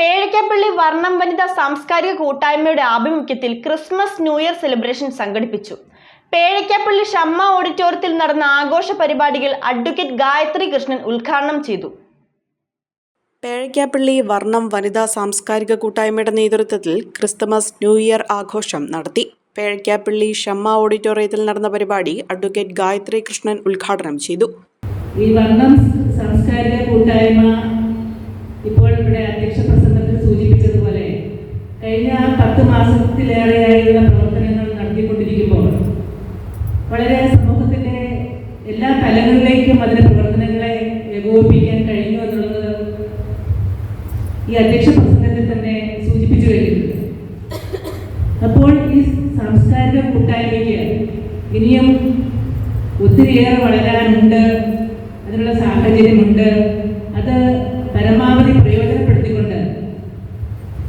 പേഴയ്ക്കപ്പള്ളി വർണം വനിത സാംസ്കാരിക കൂട്ടായ്മയുടെ ആഭിമുഖ്യത്തിൽ ക്രിസ്മസ് ന്യൂ ഇയർ സെലിബ്രേഷൻ സംഘടിപ്പിച്ചു. പേഴയ്ക്കപ്പള്ളി ഷമ്മ ഓഡിറ്റോറിയത്തിൽ നടന്ന ആഘോഷ പരിപാടികൾ അഡ്വക്കേറ്റ് ഗായത്രി കൃഷ്ണൻ ഉദ്ഘാടനം ചെയ്തു. പേഴയ്ക്കാപ്പള്ളി വർണം വനിതാ സാംസ്കാരിക കൂട്ടായ്മയുടെ നേതൃത്വത്തിൽ ക്രിസ്തുമസ് ന്യൂ ഇയർ ആഘോഷം നടത്തി. പേഴയ്ക്കാപ്പള്ളി ഷമ്മ ഓഡിറ്റോറിയത്തിൽ നടന്ന പരിപാടി അഡ്വക്കേറ്റ് ഗായത്രി കൃഷ്ണൻ ഉദ്ഘാടനം ചെയ്തു. ഈ വർണം സാംസ്കാരിക കൂട്ടായ്മ ഇപ്പോൾ ഇവിടെ അധ്യക്ഷ പ്രസംഗത്തിൽ സൂചിപ്പിച്ചതുപോലെ കഴിഞ്ഞ മാസത്തിലേറെയായുള്ള പ്രവർത്തനങ്ങൾ നടത്തിക്കൊണ്ടിരിക്കുമ്പോൾ വളരെ സമൂഹത്തിന്റെ എല്ലാ തലങ്ങളിലേക്കും അതിന്റെ പ്രവർത്തനങ്ങളെ ഏകോപിപ്പിക്കാൻ കഴിഞ്ഞു എന്നുള്ളത് ഈ അധ്യക്ഷ പ്രസംഗത്തിൽ തന്നെ സൂചിപ്പിച്ചു കഴിഞ്ഞിട്ടുണ്ട് അപ്പോൾ ഈ സാംസ്കാരിക കൂട്ടായ്മയ്ക്ക് ഇനിയും ഒത്തിരിയേറെ വളരാനുണ്ട്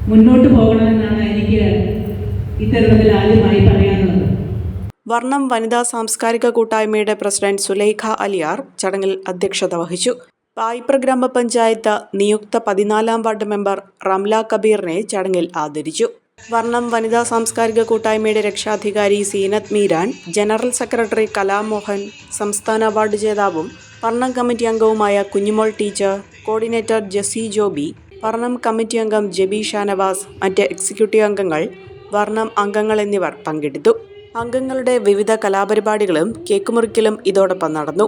മുന്നോട്ട് പോകണമെന്നാണ് എനിക്ക് ഇത്തരത്തിൽ ആദ്യമായി പറയാനുള്ളത്. വർണം വനിതാ സാംസ്കാരിക കൂട്ടായ്മയുടെ പ്രസിഡന്റ് സുലൈഖ അലിയാർ ചടങ്ങിൽ അധ്യക്ഷത വഹിച്ചു. പായിപ്ര ഗ്രാമപഞ്ചായത്ത് നിയുക്ത പതിനാലാം വാർഡ് മെമ്പർ റംല കബീറിനെ ചടങ്ങിൽ ആദരിച്ചു. വർണം വനിതാ സാംസ്കാരിക കൂട്ടായ്മയുടെ രക്ഷാധികാരി സീനത് മീരാൻ ജനറൽ സെക്രട്ടറി കലാമോഹൻ സംസ്ഥാന അവാർഡ് ജേതാവും വർണം കമ്മിറ്റി അംഗവുമായ Kunjumol teacher coordinator Jessy Joby Varnam committee അംഗം ജബി ഷാനവാസ് മറ്റ് എക്സിക്യൂട്ടീവ് അംഗങ്ങൾ വർണം അംഗങ്ങൾ എന്നിവർ പങ്കെടുത്തു. അംഗങ്ങളുടെ വിവിധ കലാപരിപാടികളും കേക്ക് മുറിക്കലും ഇതോടൊപ്പം നടന്നു.